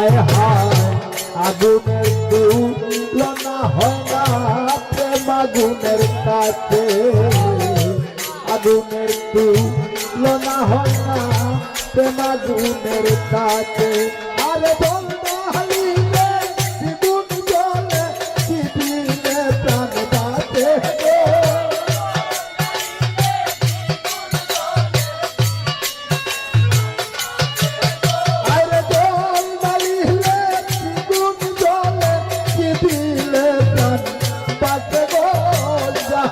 হায় হায়, আগুনের তুলনা হয় না প্রেম আগুনের কাছে। আগুনের তুলনা হয় না প্রেম আগুনের কাছে। আরে বল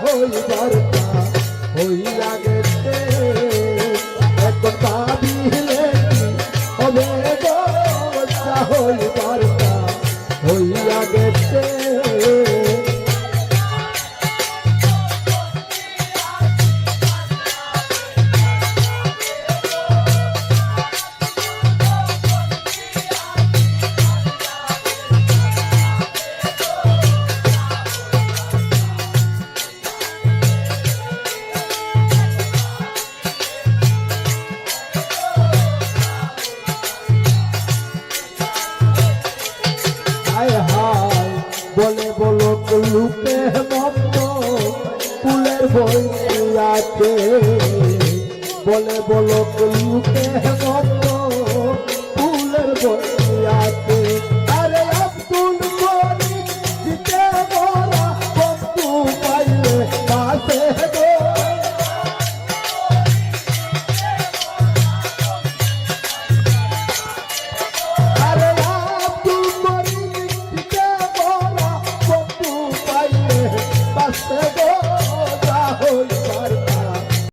হইবার তা হইয়া গেছে। এখন ভাবিলে কি হবে হইবার তা হইয়া গেছে। লুকে মত ফুলের বই আছে বলে বলো লুকে মত ফুলের বই